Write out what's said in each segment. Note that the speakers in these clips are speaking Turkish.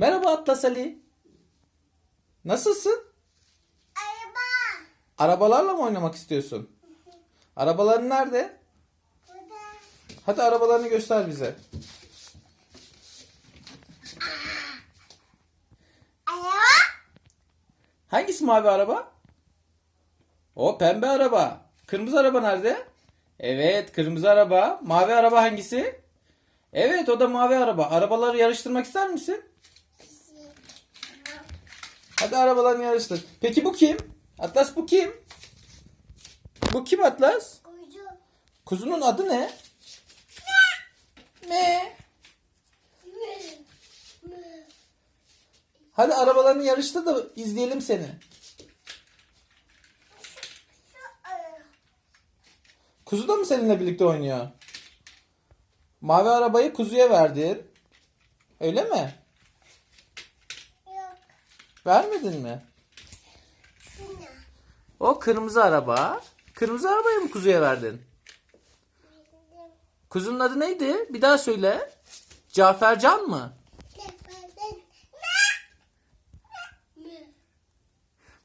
Merhaba Atlas Ali. Nasılsın? Araba. Arabalarla mı oynamak istiyorsun? Arabaların nerede? Burada. Hadi arabalarını göster bize. Araba. Hangisi mavi araba? O pembe araba. Kırmızı araba nerede? Evet kırmızı araba. Mavi araba hangisi? Evet o da mavi araba. Arabaları yarıştırmak ister misin? Hadi arabalarını yarıştır. Peki bu kim? Atlas bu kim? Bu kim Atlas? Kuyucu. Kuzunun adı ne? Ne? Hadi arabalarını yarıştır da izleyelim seni. Kuzu da mı seninle birlikte oynuyor? Mavi arabayı kuzuya verdin. Öyle mi? Vermedin mi? O kırmızı araba. Kırmızı arabayı mı kuzuya verdin? Kuzunun adı neydi? Bir daha söyle. Cafercan mı?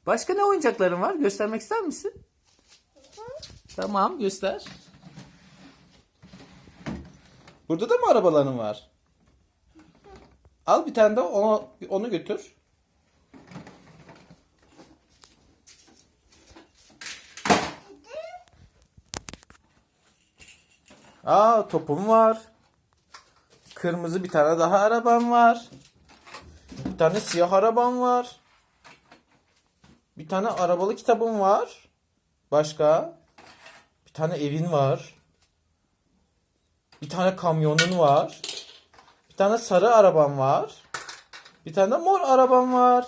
Başka ne oyuncakların var? Göstermek ister misin? Tamam göster. Burada da mı arabaların var? Al bir tane de onu, onu götür. Aa topum var. Kırmızı bir tane daha arabam var. Bir tane siyah arabam var. Bir tane arabalı kitabım var. Başka? Bir tane evin var. Bir tane kamyonun var. Bir tane sarı arabam var. Bir tane mor arabam var.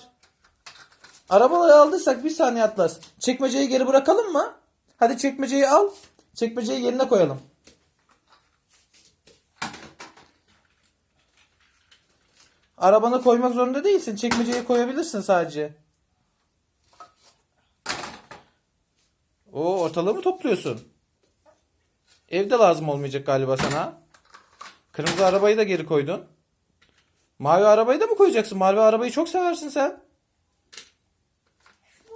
Arabaları aldıysak bir saniye Atlas. Çekmeceyi geri bırakalım mı? Hadi çekmeceyi al. Çekmeceyi yerine koyalım. Arabana koymak zorunda değilsin. Çekmeceye koyabilirsin sadece. Oo ortalığı mı topluyorsun? Evde lazım olmayacak galiba sana. Kırmızı arabayı da geri koydun. Mavi arabayı da mı koyacaksın? Mavi arabayı çok seversin sen.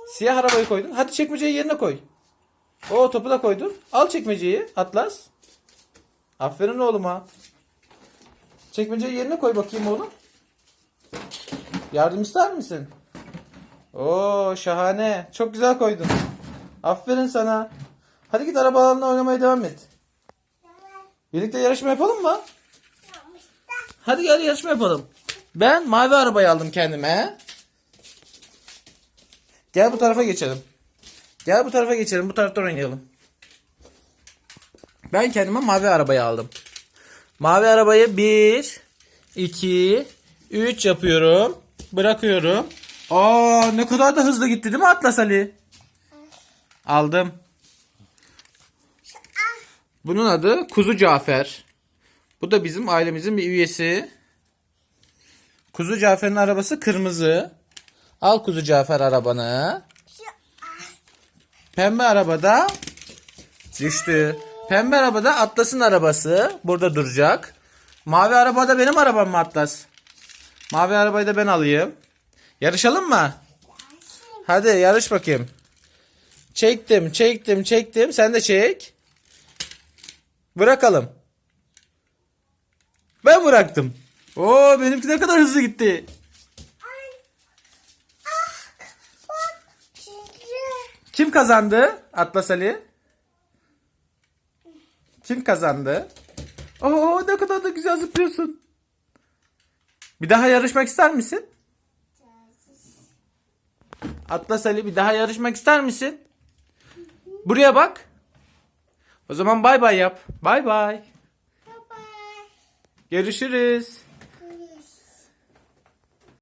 Siyah arabayı koydun. Hadi çekmeceyi yerine koy. O topu da koydun. Al çekmeceyi Atlas. Aferin oğluma. Çekmeceyi yerine koy bakayım oğlum. Yardım ister misin? Oo şahane. Çok güzel koydun. Aferin sana. Hadi git arabalarla oynamaya devam et. Birlikte yarışma yapalım mı? Hadi gel yarışma yapalım. Ben mavi arabayı aldım kendime. Gel bu tarafa geçelim. Gel bu tarafa geçelim. Bu taraftan oynayalım. Ben kendime mavi arabayı aldım. Mavi arabayı 1, 2, 3 yapıyorum. Bırakıyorum. Aa ne kadar da hızlı gitti değil mi Atlas Ali? Aldım. Bunun adı Kuzu Cafer. Bu da bizim ailemizin bir üyesi. Kuzu Cafer'in arabası kırmızı. Al Kuzu Cafer arabanı. Pembe arabada düştü. Pembe arabada Atlas'ın arabası. Burada duracak. Mavi arabada benim arabam mı Atlas? Mavi arabayı da ben alayım. Yarışalım mı? Hadi yarış bakayım. Çektim, çektim, çektim. Sen de çek. Bırakalım. Ben bıraktım. Oo benimki ne kadar hızlı gitti. Kim kazandı? Atlas Ali. Kim kazandı? Oo ne kadar da güzel zıplıyorsun. Bir daha yarışmak ister misin? Atlas Ali bir daha yarışmak ister misin? Buraya bak. O zaman bay bay yap. Bay bay. Görüşürüz.